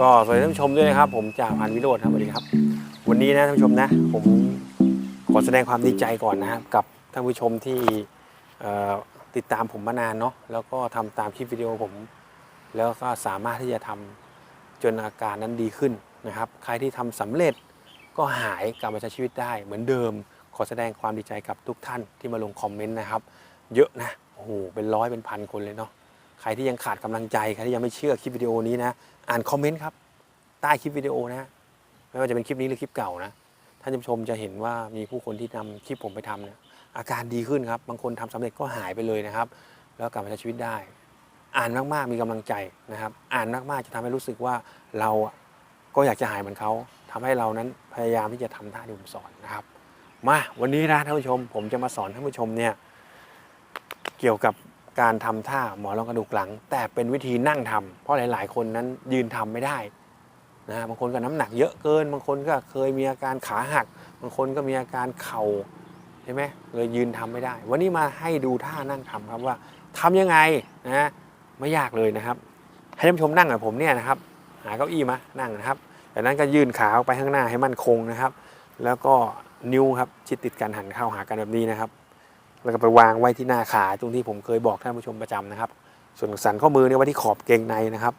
ก็สวัสดีท่านผู้ชมด้วยนะครับ ผมจ่าพันวิโรธครับสวัสดีครับ วันนี้นะท่านผู้ชมนะ ผมขอแสดงความดีใจก่อนนะครับ กับท่านผู้ชมที่ติดตามผมมานานเนาะแล้วก็ทำตามคลิปวิดีโอผม แล้วก็สามารถที่จะทำจนอาการนั้นดีขึ้นนะครับ ใครที่ทำสำเร็จก็หายกลับมาใช้ชีวิตได้เหมือนเดิม ขอแสดงความดีใจกับทุกท่านที่มาลงคอมเมนต์นะครับ เยอะนะโอ้โหเป็นร้อยเป็นพันคนเลยเนาะ ใครที่ยังขาดกำลังใจ ใครที่ยังไม่เชื่อคลิปวิดีโอนี้นะ อ่านคอมเมนต์ครับ ใต้คลิปวิดีโอนะ ไม่ว่าจะเป็นคลิปนี้หรือคลิปเก่านะ ท่านผู้ชมจะเห็นว่ามีผู้คนที่นำคลิปผมไปทำเนี่ยอาการดีขึ้นครับ บางคนทำสำเร็จก็หายไปเลยนะครับ แล้วกลับมาใช้ชีวิตได้ อ่านมากๆมีกำลังใจนะครับ อ่านมากๆจะทำให้รู้สึกว่าเราก็อยากจะหายเหมือนเขาทำให้เรานั้นพยายามที่จะทำท่าที่ผมสอนนะครับ มาวันนี้นะท่านผู้ชม ผมจะมาสอนท่านผู้ชมเนี่ยเกี่ยวกับ การทำท่าหมอนรองกระดูกหลัง แต่เป็นวิธีนั่งทำเพราะหลาย ๆ คนนั้นยืนทำไม่ได้นะบางคนก็น้ำหนักเยอะเกิน บางคนก็เคยมีอาการขาหัก บางคนก็มีอาการเข่าใช่ไหมเลยยืนทำไม่ได้ วันนี้มาให้ดูท่านั่งทำครับว่าทำยังไงนะไม่ยากเลยนะครับ ให้ท่านผู้ชมนั่งกับผมเนี่ยนะครับ หาเก้าอี้มานั่งนะครับจากนั้นก็ยื่นขาออกไปข้างหน้าให้มั่นคงนะครับ แล้วก็นิ้วครับชิดติดกันหันเข้าหากันแบบนี้นะครับ แล้วก็ไปวางไว้ที่หน้าขาตรงที่ผมเคยบอกท่านผู้ชมประจำนะครับ ส่วนสันข้อมือเนี่ยไว้ที่ขอบเกงในนะครับ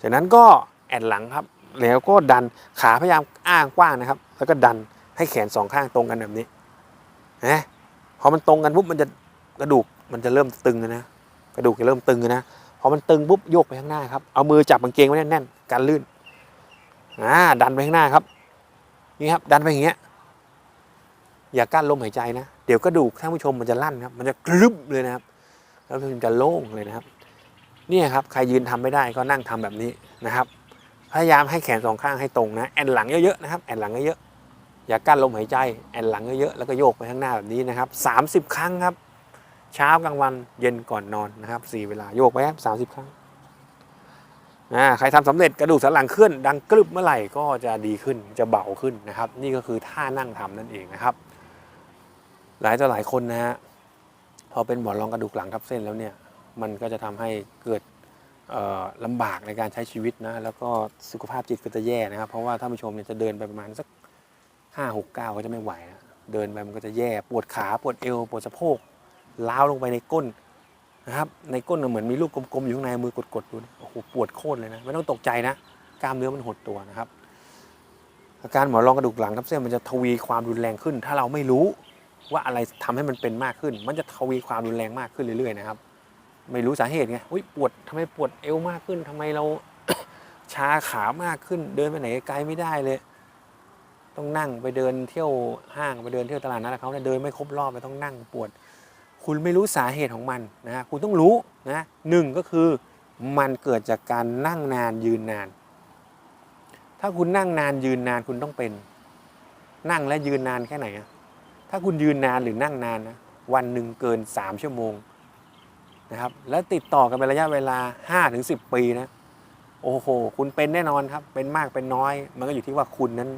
จากนั้นก็แอนหลังครับ แล้วก็ดันขาพยายามอ้างกว้างนะครับ แล้วก็ดันให้แขนสองข้างตรงกันแบบนี้นะพอมันตรงกันปุ๊บมันจะกระดูกมันจะเริ่มตึงนะกระดูกจะเริ่มตึงนะพอมันตึงปุ๊บโยกไปข้างหน้าครับเอามือจับกางเกงไว้แน่นๆกันลื่นอ่าดันไปข้างหน้าครับนี่ครับดันไปอย่างเงี้ย อย่ากั้นลมหายใจนะ เดี๋ยวกระดูกท่านผู้ชมมันจะลั่นครับ มันจะกรึบเลยนะครับ แล้วมันจะโล่งเลยนะครับ เนี่ยครับ ใครยืนทำไม่ได้ก็นั่งทำแบบนี้นะครับ พยายามให้แขนสองข้างให้ตรงนะ แอนหลังเยอะๆนะครับ แอนหลังเยอะๆ อย่ากั้นลมหายใจ แอนหลังเยอะๆ แล้วก็โยกไปข้างหน้าแบบนี้นะครับ 30 ครั้งครับ เช้ากลางวัน เย็นก่อนนอนนะครับสี่เวลา โยกไปครับสามสิบครั้งอ่าใครทำสำเร็จกระดูกสันหลังเคลื่อนดังกรึบเมื่อไหร่ก็จะดีขึ้นจะเบาขึ้นนะครับ นี่ก็คือท่านั่งทำนั่นเองนะครับ หลายต่อหลายคนนะฮะพอเป็นหมอนรองกระดูกหลังทับเส้นแล้วเนี่ยมันก็จะทำให้เกิดลำบากในการใช้ชีวิตนะแล้วก็สุขภาพจิตก็จะแย่นะครับ เพราะว่าท่านผู้ชมเนี่ยจะเดินไปประมาณสักห้าหกเก้าก็จะไม่ไหวนะเดินไปมันก็จะแย่ปวดขาปวดเอวปวดสะโพกล้าวลงไปในก้นนะครับ ในก้นน่ะเหมือนมีลูกกลมๆอยู่ข้างในมือกดๆดูนะโอ้โหปวดโคตรเลยนะไม่ต้องตกใจนะกล้ามเนื้อมันหดตัวนะครับอาการหมอนรองกระดูกหลังทับเส้นมันจะทวีความรุนแรงขึ้น ถ้าเราไม่รู้ ว่าอะไรทำให้มันเป็นมากขึ้น มันจะทวีความรุนแรงมากขึ้นเรื่อยๆนะครับ ไม่รู้สาเหตุไงอุยปวดทำไมปวดเอวมากขึ้นทำไมเราชาขามากขึ้น เดินไปไหนไกลไม่ได้เลย ต้องนั่งไปเดินเที่ยวห้างไปเดินเที่ยวตลาดนัดเขาเนี่ยเดินไม่ครบรอบไปต้องนั่งปวด คุณไม่รู้สาเหตุของมันนะ คุณต้องรู้นะหนึ่งก็คือมันเกิดจากการนั่งนานยืนนาน ถ้าคุณนั่งนานยืนนานคุณต้องเป็น นั่งและยืนนานแค่ไหนอะ ถ้าคุณยืนนานหรือนั่งนานนะวันหนึ่งเกิน 3 ชั่วโมงนะครับและติดต่อกันเป็นระยะเวลา 5-10 ปีนะโอ้โห คุณเป็นแน่นอนครับ เป็นมากเป็นน้อย มันก็อยู่ที่ว่าคุณนั้น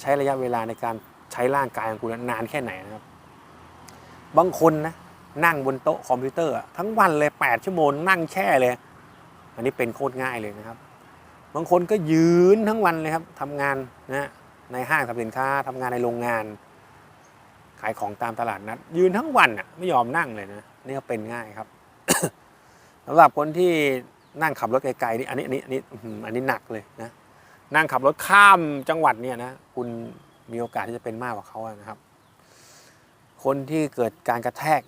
ใช้ระยะเวลาในการใช้ร่างกายของคุณนานแค่ไหนนะครับ บางคนนะนั่งบนโต๊ะคอมพิวเตอร์ ทั้งวันเลย 8 ชั่วโมงนั่งแช่เลย อันนี้เป็นโคตรง่ายเลยนะครับ บางคนก็ยืนทั้งวันเลยครับทำงานนะในห้างสรรพสินค้าทำงานในโรงงาน ขายของตามตลาดนัด ยืนทั้งวันอะไม่ยอมนั่งเลยนะนี่ก็เป็นง่ายครับสำหรับคนที่นั่งขับรถไกลๆนี่อันนี้อันนี้อันนี้อันนี้หนักเลยนะนั่งขับรถข้ามจังหวัดเนี่ยนะคุณมีโอกาสที่จะเป็นมากกว่าเขานะครับ คนที่เกิดการกระแทก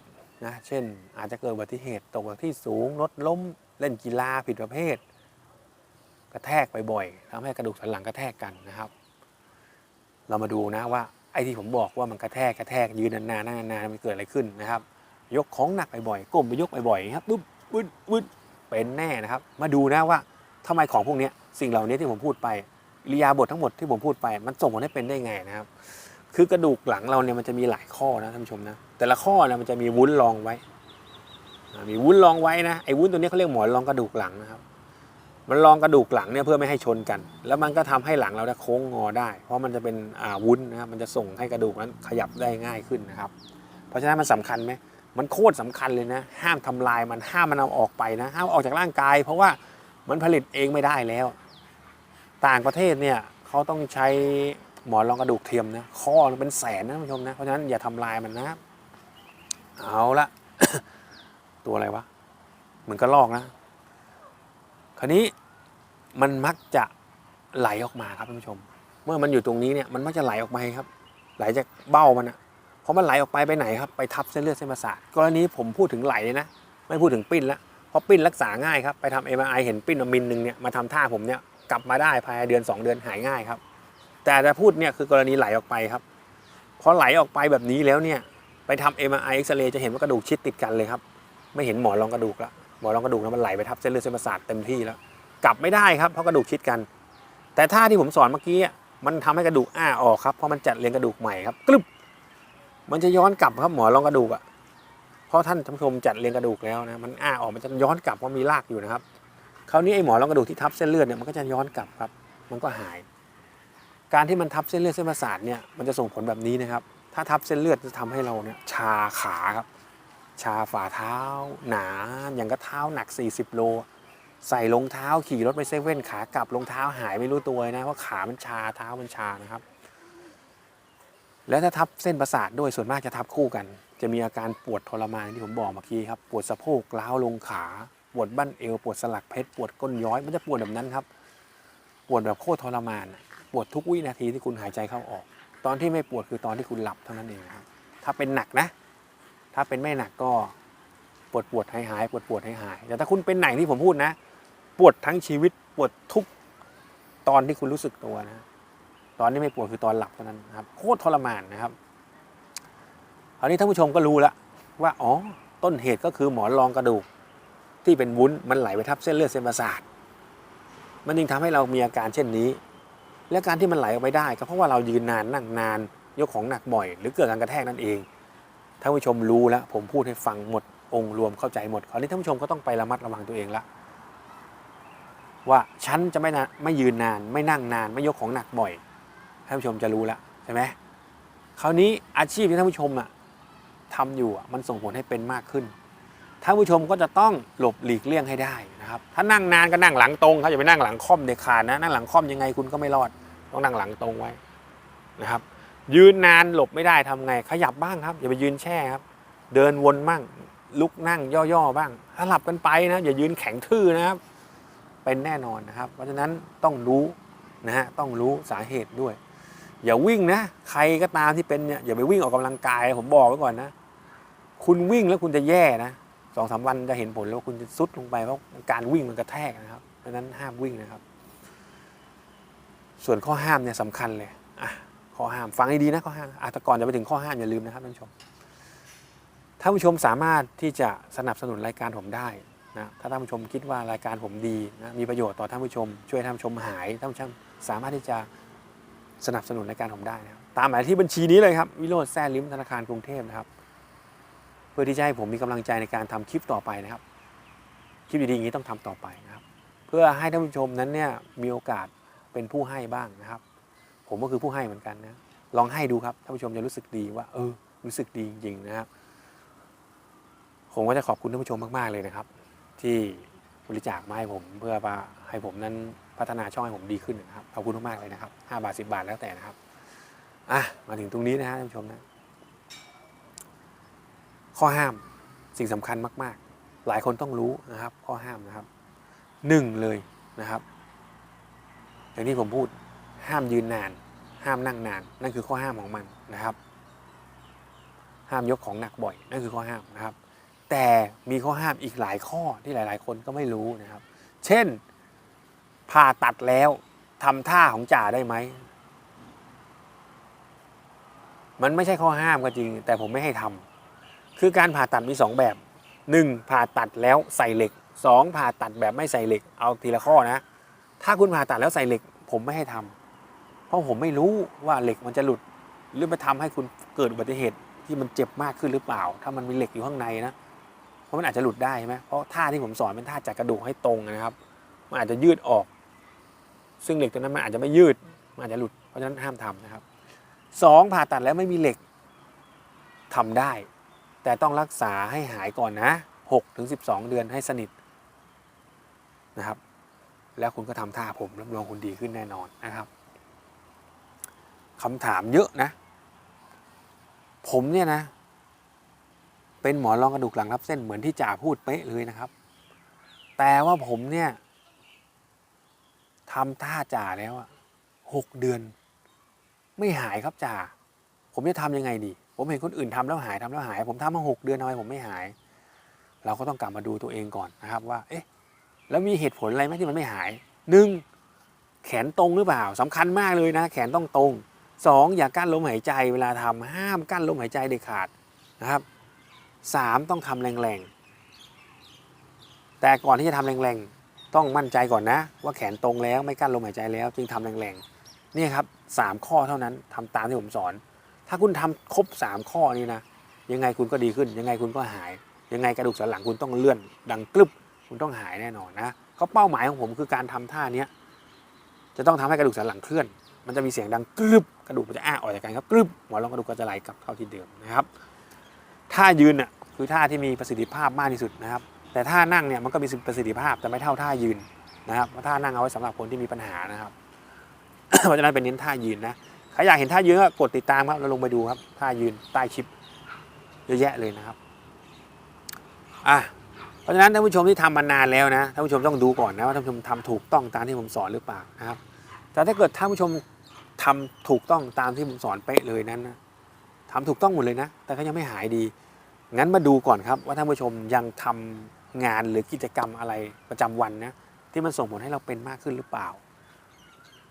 นะเช่น อาจจะเกิดอุบัติเหตุตกจากที่สูงรถล้มเล่นกีฬาผิดประเภท กระแทกบ่อยๆทำให้กระดูกสันหลังกระแทกกันนะครับ เรามาดูนะว่า ไอ้ที่ผมบอกว่ามันกระแทกกระแทกยืนนานๆนั่งนานๆมันเกิดอะไรขึ้นนะครับ ยกของหนักบ่อยๆก้มไปยกบ่อยๆครับปุ๊บปึ๊ดปึ๊ดเป็นแน่นะครับ มาดูนะว่าทำไมของพวกนี้สิ่งเหล่านี้ที่ผมพูดไปริยาบถทั้งหมดที่ผมพูดไป มันส่งผลให้เป็นได้ไงนะครับ คือกระดูกหลังเราเนี่ยมันจะมีหลายข้อนะท่านผู้ชมนะแต่ละข้อเนี่ยมันจะมีวุ้นรองไว้ มีวุ้นรองไว้นะไอ้วุ้นตัวนี้เขาเรียกหมอนรองกระดูกหลังนะครับ มันรองกระดูกหลังเนี่ยเพื่อไม่ให้ชนกัน แล้วมันก็ทำให้หลังเราเนี่ยโค้งงอได้ เพราะมันจะเป็นอาวุ้นนะครับมันจะส่งให้กระดูกนั้นขยับได้ง่ายขึ้นนะครับ เพราะฉะนั้นมันสำคัญไหมมันโคตรสำคัญเลยนะ ห้ามทำลายมันห้ามมันเอาออกไปนะ ห้ามออกจากร่างกาย เพราะว่ามันผลิตเองไม่ได้แล้ว ต่างประเทศเนี่ยเขาต้องใช้หมอนรองกระดูกเทียมนะข้อมันเป็นแสนนะท่านผู้ชมนะเพราะฉะนั้นอย่าทำลายมันนะครับเอาละตัวอะไรวะเหมือนกระลอกนะ ราวนี้มันมักจะไหลออกมาครับท่านผู้ชม เมื่อมันอยู่ตรงนี้เนี่ยมันมักจะไหลออกมาครับ ไหลจากเบ้ามันอะเพราะมันไหลออกไปไปไหนครับไปทับเส้นเลือดเส้นประสาทกรณีผมพูดถึงไหลเลยนะไม่พูดถึงปิ้นละเพราะปิ้นรักษาง่ายครับไปทำเอ็มไอเห็นปิ้นมามิลหนึ่งเนี่ยมาทำท่าผมเนี่ยกลับมาได้ภายในเดือน 2 เดือนหายง่ายครับ แต่จะพูดเนี่ยคือกรณีไหลออกไปครับพอไหลออกไปแบบนี้แล้วเนี่ยไปทำเอ็มไอเอ็กซเรย์จะเห็นว่ากระดูกชิดติดกันเลยครับ ไม่เห็นหมอนรองกระดูกละ หมอนรองกระดูกนั้นมันไหลไปทับเส้นเลือดเส้นประสาทเต็มที่แล้ว กลับไม่ได้ครับเพราะกระดูกชิดกัน แต่ท่าที่ผมสอนเมื่อกี้มันทำให้กระดูกอ้าออกครับเพราะมันจัดเรียงกระดูกใหม่ครับกรึบมันจะย้อนกลับครับหมอนรองกระดูกอะเพราะท่านท่านผู้ชมจัดเรียงกระดูกแล้วนะมันอ้าออกมันจะย้อนกลับเพราะมีรากอยู่นะครับคราวนี้ไอ้หมอนรองกระดูกที่ทับเส้นเลือดเนี่ยมันก็จะย้อนกลับครับ มันก็หาย การที่มันทับเส้นเลือดเส้นประสาทเนี่ยมันจะส่งผลแบบนี้นะครับ ถ้าทับเส้นเลือดจะทำให้เราเนี่ยชาขาครับ ชาฝ่าเท้า หนาอย่างกระเท้าหนัก 40 โล ใส่รองเท้าขี่รถไปเซเว่นขากลับรองเท้าหายไม่รู้ตัวนะเพราะขามันชาเท้ามันชานะครับ แล้วถ้าทับเส้นประสาทด้วยส่วนมากจะทับคู่กัน จะมีอาการปวดทรมานที่ผมบอกเมื่อกี้ครับปวดสะโพกล้าวลงขาปวดบั้นเอวปวดสลักเพชรปวดก้นย้อยมันจะปวดแบบนั้นครับ ปวดแบบโคตรทรมานปวดทุกวินาทีที่คุณหายใจเข้าออก ตอนที่ไม่ปวดคือตอนที่คุณหลับเท่านั้นเองครับถ้าเป็นหนักนะ ถ้าเป็นไม่หนักก็ปวดปวดหายหายปวดปวดหายหายแต่ถ้าคุณเป็นไหนที่ผมพูดนะ ปวดทั้งชีวิตปวดทุกตอนที่คุณรู้สึกตัวนะ ตอนที่ไม่ปวดคือตอนหลับเท่านั้นนะครับโคตรทรมานนะครับคราวนี้ท่านผู้ชมก็รู้แล้วว่าอ๋อต้นเหตุก็คือหมอนรองกระดูก ที่เป็นวุ้นมันไหลไปทับเส้นเลือดเส้นประสาทมันจึงทำให้เรามีอาการเช่นนี้ และการที่มันไหลออกไปได้ ก็เพราะว่าเรายืนนานนั่งนาน ยกของหนักบ่อย หรือเกิดการกระแทกนั่นเอง ท่านผู้ชมรู้แล้วผมพูดให้ฟังหมดองค์รวมเข้าใจหมดคราวนี้ท่านผู้ชมก็ต้องไประมัดระวังตัวเองละว่าฉันจะไม่นะไม่ยืนนาน ไม่นั่งนาน ไม่ยกของหนักบ่อยท่านผู้ชมจะรู้แล้วใช่ไหมคราวนี้อาชีพที่ท่านผู้ชมอะทำอยู่อะมันส่งผลให้เป็นมากขึ้นท่านผู้ชมก็จะต้องหลบหลีกเลี่ยงให้ได้นะครับ ถ้านั่งนานก็นั่งหลังตรงครับอย่าไปนั่งหลังค่อมเด็ดขาดนะนั่งหลังค่อมยังไงคุณก็ไม่รอด ต้องนั่งหลังตรงไว้นะครับ ยืนนานหลบไม่ได้ทำไง ขยับบ้างครับ อย่าไปยืนแช่ครับ เดินวนบ้างลุกนั่งย่อๆบ้างสลับกันไปนะอย่ายืนแข็งทื่อนะครับ เป็นแน่นอนนะครับ เพราะฉะนั้นต้องรู้นะฮะต้องรู้สาเหตุด้วย อย่าวิ่งนะ ใครก็ตามที่เป็นเนี่ยอย่าไปวิ่งออกกำลังกาย ผมบอกไว้ก่อนนะ คุณวิ่งแล้วคุณจะแย่นะสองสามวันจะเห็นผลแล้วคุณจะซุดลงไปเพราะการวิ่งมันกระแทกนะครับเพราะฉะนั้นห้ามวิ่งนะครับ ส่วนข้อห้ามเนี่ยสำคัญเลยอะ ข้อห้าม ฟังให้ดีนะข้อห้ามอะแต่ก่อนจะไปถึงข้อห้ามอย่าลืมนะครับท่านผู้ชมท่านผู้ชมสามารถที่จะสนับสนุนรายการผมได้นะถ้าท่านผู้ชมคิดว่ารายการผมดีนะมีประโยชน์ต่อท่านผู้ชม ช่วยท่านผู้ชมหายท่านผู้ชมสามารถที่จะสนับสนุนรายการผมได้นะตามหมายที่บัญชีนี้เลยครับวิโรจน์แซ่ลิมธนาคารกรุงเทพนะครับ เพื่อที่จะให้ผมมีกำลังใจในการทำคลิปต่อไปนะครับ คลิปดีๆอย่างนี้ต้องทำต่อไปนะครับ เพื่อให้ท่านผู้ชมนั้นเนี่ยมีโอกาสเป็นผู้ให้บ้างนะครับ ผมก็คือผู้ให้เหมือนกันนะ ลองให้ดูครับท่านผู้ชมจะรู้สึกดีว่า เออ รู้สึกดีจริงๆนะครับ ผมก็จะขอบคุณท่านผู้ชมมาก ๆ เลยนะครับ ที่บริจาคมาให้ผมเพื่อมาให้ผมนั้นพัฒนาช่องให้ผมดีขึ้นนะครับขอบคุณมากๆเลยนะครับ5บาท10บาทแล้วแต่นะครับอะมาถึงตรงนี้นะฮะท่านผู้ชมนะ ข้อห้ามสิ่งสำคัญมาก ๆ หลายคนต้องรู้นะครับ ข้อห้ามนะครับหนึ่งเลยนะครับอย่างที่ผมพูดห้ามยืนนาน ห้ามนั่งนาน นั่นคือข้อห้ามของมันนะครับ ห้ามยกของหนักบ่อย นั่นคือข้อห้ามนะครับ แต่มีข้อห้ามอีกหลายข้อที่หลาย ๆ คนก็ไม่รู้นะครับ เช่น ผ่าตัดแล้วทำท่าของจ่าได้ไหม มันไม่ใช่ข้อห้ามก็จริง แต่ผมไม่ให้ทำคือการผ่าตัดมีสองแบบหนึ่งผ่าตัดแล้วใส่เหล็กสองผ่าตัดแบบไม่ใส่เหล็ก เอาทีละข้อนะ ถ้าคุณผ่าตัดแล้วใส่เหล็ก ผมไม่ให้ทำเพ ราะผมไม่รู้ว่าเหล็กมันจะหลุด หรือมาทำให้คุณเกิดอุบัติเหตุที่มันเจ็บมากขึ้นหรือเปล่า ถ้ามันมีเหล็กอยู่ข้างในนะ เพราะมันอาจจะหลุดได้ใช่ไหมเพราะท่าที่ผมสอนเป็นท่าจัดกระดูกให้ตรงนะครับ มันอาจจะยืดออก ซึ่งเหล็กตัวนั้นมันอาจจะไม่ยืด มันอาจจะหลุด เพราะฉะนั้นห้ามทำนะครับสองผ่าตัดแล้วไม่มีเหล็กทำได้ แต่ต้องรักษาให้หายก่อนนะหกถึงสิบสองเดือนให้สนิทนะครับ แล้วคุณก็ทำท่าผมรับรองคุณดีขึ้นแน่นอนนะครับ คำถามเยอะนะ ผมเนี่ยนะ เป็นหมอรองกระดูกหลังทับเส้นเหมือนที่จ่าพูดเป๊ะเลยนะครับ แต่ว่าผมเนี่ยทำท่าจ่าแล้วอะหกเดือน ไม่หายครับจ่าผมจะทำยังไงดี ผมเห็นคนอื่นทำแล้วหายทำแล้วหาย ผมทำมาหกเดือนทำไมผมไม่หาย เราก็ต้องกลับมาดูตัวเองก่อนนะครับว่า เอ๊ะ แล้วมีเหตุผลอะไรไหมที่มันไม่หายหนึ่งแขนตรงหรือเปล่าสำคัญมากเลยนะ แขนต้องตรง สองอย่ากั้นลมหายใจเวลาทำห้ามกั้นลมหายใจเด็ดขาดนะครับสามต้องทำแรงๆ แต่ก่อนที่จะทำแรงๆ ต้องมั่นใจก่อนนะ ว่าแขนตรงแล้วไม่กั้นลมหายใจแล้ว จึงทำแรงๆนี่ครับสามข้อเท่านั้นทำตามที่ผมสอน ถ้าคุณทำครบสามข้อนี้นะยังไงคุณก็ดีขึ้น ยังไงคุณก็หาย ยังไงกระดูกสันหลังคุณต้องเลื่อน ดังกรึบคุณต้องหายแน่นอนนะก็เป้าหมายของผมคือการทำท่าเนี้ยจะต้องทำให้กระดูกสันหลังเคลื่อน มันจะมีเสียงดังกรึบกระดูกมันจะอ้าออกจากกันครับกรึบหมอนรองกระดูกก็จะไหลกลับเข้าที่เดิมนะครับท่ายืนอะคือท่าที่มีประสิทธิภาพมากที่สุดนะครับ แต่ท่านั่งเนี่ยมันก็มีประสิทธิภาพแต่ไม่เท่าท่ายืนนะครับเพราะท่านั่งเอาไว้สำหรับคนที่มีปัญหานะครับ เพราะฉะนั้นเป็นเน้นท่ายืนนะใครอยากเห็นท่ายืนก็กดติดตามครับแล้วลงไปดูครับท่ายืนใต้คลิปเยอะแยะเลยนะครับอะเพราะฉะนั้นท่านผู้ชมที่ทำมานานแล้วนะท่านผู้ชมต้องดูก่อนนะว่าท่านผู้ชมทำถูกต้องตามที่ผมสอนหรือเปล่านะครับแต่ถ้าเกิดท่านผู้ชม ทำถูกต้องตามที่ผมสอนเป๊ะเลยนั้นนะทำถูกต้องหมดเลยนะ แต่ก็ยังไม่หายดี งั้นมาดูก่อนครับ ว่าท่านผู้ชมยังทำงานหรือกิจกรรมอะไรประจำวันนะที่มันส่งผลให้เราเป็นมากขึ้นหรือเปล่า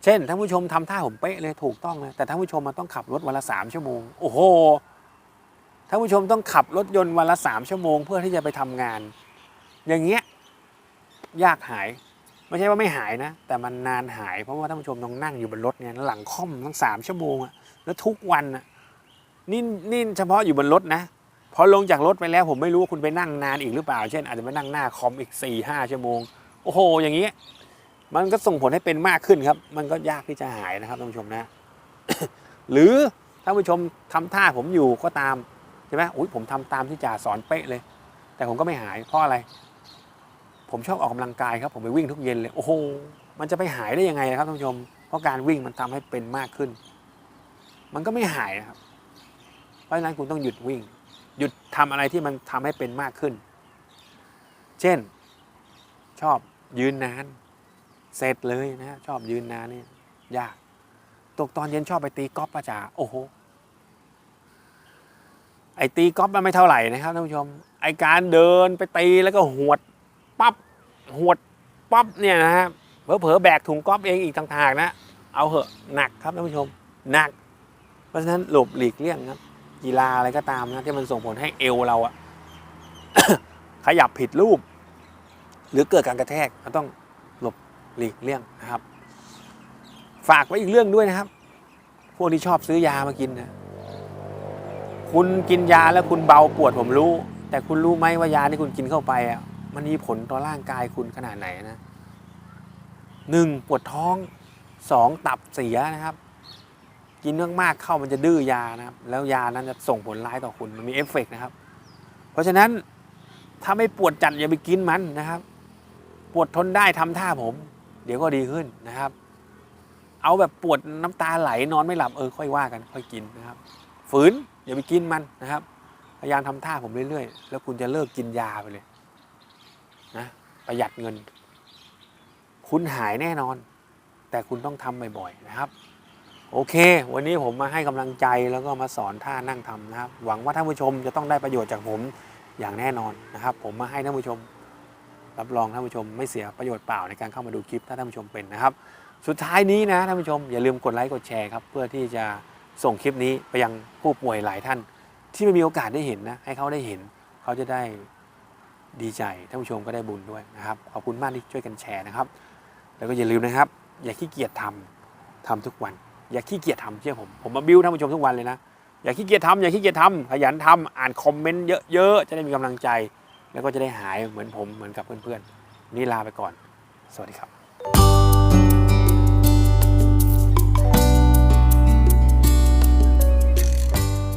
เช่นท่านผู้ชมทำท่าผมเป๊ะเลยถูกต้องเลยแต่ท่านผู้ชมมันต้องขับรถวันละสามชั่วโมง โอ้โหท่านผู้ชมต้องขับรถยนต์วันละสามชั่วโมง เพื่อที่จะไปทำงาน อย่างเงี้ยยากหาย ไม่ใช่ว่าไม่หายนะ แต่มันนานหายเพราะว่าท่านผู้ชมต้องนั่งอยู่บนรถเนี่ยหลังค่อมทั้งสามชั่วโมงอะแล้วทุกวันอะนี่นี่เฉพาะอยู่บนรถนะพอลงจากรถไปแล้วผมไม่รู้ว่าคุณไปนั่งนานอีกหรือเปล่า เช่น อาจจะไปนั่งหน้าคอมอีก4ี่ห้าชั่วโมง โอ้โห อย่างนี้มันก็ส่งผลให้เป็นมากขึ้นครับ มันก็ยากที่จะหายนะครับท่านผู้ชมนะ หรือท่านผู้ชมทำท่าผมอยู่ก็ตามใช่ไหมอุ้ยผมทำตามที่จ่าสอนเป๊ะเลย แต่ผมก็ไม่หายเพราะอะไร ผมชอบออกกำลังกายครับผมไปวิ่งทุกเย็นเลย โอ้โห มันจะไปหายได้ยังไงนะครับท่านผู้ชม เพราะการวิ่งมันทำให้เป็นมากขึ้น มันก็ไม่หายนะครับ เพราะฉะนั้นคุณต้องหยุดวิ่ง หยุดทำอะไรที่มันทำให้เป็นมากขึ้น เช่น ชอบยืนนาน เสร็จเลยนะชอบยืนนานนี่ยาก ตกตอนเย็นชอบไปตีกอล์ฟประจ่าโอ้โห ไอตีกอล์ฟมันไม่เท่าไหร่นะครับท่านผู้ชม ไอการเดินไปตีแล้วก็หวด ปั๊บหวดปั๊บเนี่ยนะฮะเผลอๆแบกถุงก๊อฟเองอีกต่างหากนะ เอาเหอะหนักครับท่านผู้ชมหนัก เพราะฉะนั้นหลบหลีกเลี่ยงครับ กีฬาอะไรก็ตามนะที่มันส่งผลให้เอวเราอะขยับผิดรูป หรือเกิดการกระแทกเราต้องหลบหลีกเลี่ยงนะครับ ฝากไว้อีกเรื่องด้วยนะครับ พวกที่ชอบซื้อยามากินนะคุณกินยาแล้วคุณเบาปวดผมรู้ แต่คุณรู้ไหมว่ายาที่คุณกินเข้าไปอะ มันมีผลต่อร่างกายคุณขนาดไหนนะหนึ่งปวดท้องสองตับเสียนะครับ กินมากๆเข้ามันจะดื้อยานะครับ แล้วยานั้นจะส่งผลร้ายต่อคุณมันมีเอฟเฟกต์นะครับ เพราะฉะนั้นถ้าไม่ปวดจัดอย่าไปกินมันนะครับ ปวดทนได้ทำท่าผม เดี๋ยวก็ดีขึ้นนะครับ เอาแบบปวดน้ำตาไหลนอนไม่หลับเออค่อยว่ากันค่อยกินนะครับ ฝืนอย่าไปกินมันนะครับ พยายามทำท่าผมเรื่อยๆ แล้วคุณจะเลิกกินยาไปเลย นะประหยัดเงิน คุณหายแน่นอน แต่คุณต้องทำบ่อยๆนะครับ โอเค วันนี้ผมมาให้กำลังใจแล้วก็มาสอนท่านั่งทำนะครับ หวังว่าท่านผู้ชมจะต้องได้ประโยชน์จากผมอย่างแน่นอนนะครับ ผมมาให้ท่านผู้ชม รับรองท่านผู้ชมไม่เสียประโยชน์เปล่าในการเข้ามาดูคลิปถ้าท่านผู้ชมเป็นนะครับ สุดท้ายนี้นะท่านผู้ชมอย่าลืมกดไลค์กดแชร์ครับเพื่อที่จะส่งคลิปนี้ไปยังผู้ป่วยหลายท่าน ที่ไม่มีโอกาสได้เห็นนะให้เขาได้เห็น เขาจะได้ ดีใจท่านผู้ชมก็ได้บุญด้วยนะครับ ขอบคุณมากที่ช่วยกันแชร์นะครับ แล้วก็อย่าลืมนะครับ อย่าขี้เกียจทำทำทุกวัน อย่าขี้เกียจทำเชื่อผม ผมมาบิ้วท่านผู้ชมทุกวันเลยนะ อย่าขี้เกียจทำอย่าขี้เกียจทำขยันทำอ่านคอมเมนต์เยอะๆ จะได้มีกำลังใจ แล้วก็จะได้หายเหมือนผมเหมือนกับเพื่อนๆนนี่ลาไปก่อน สวัสดีครับ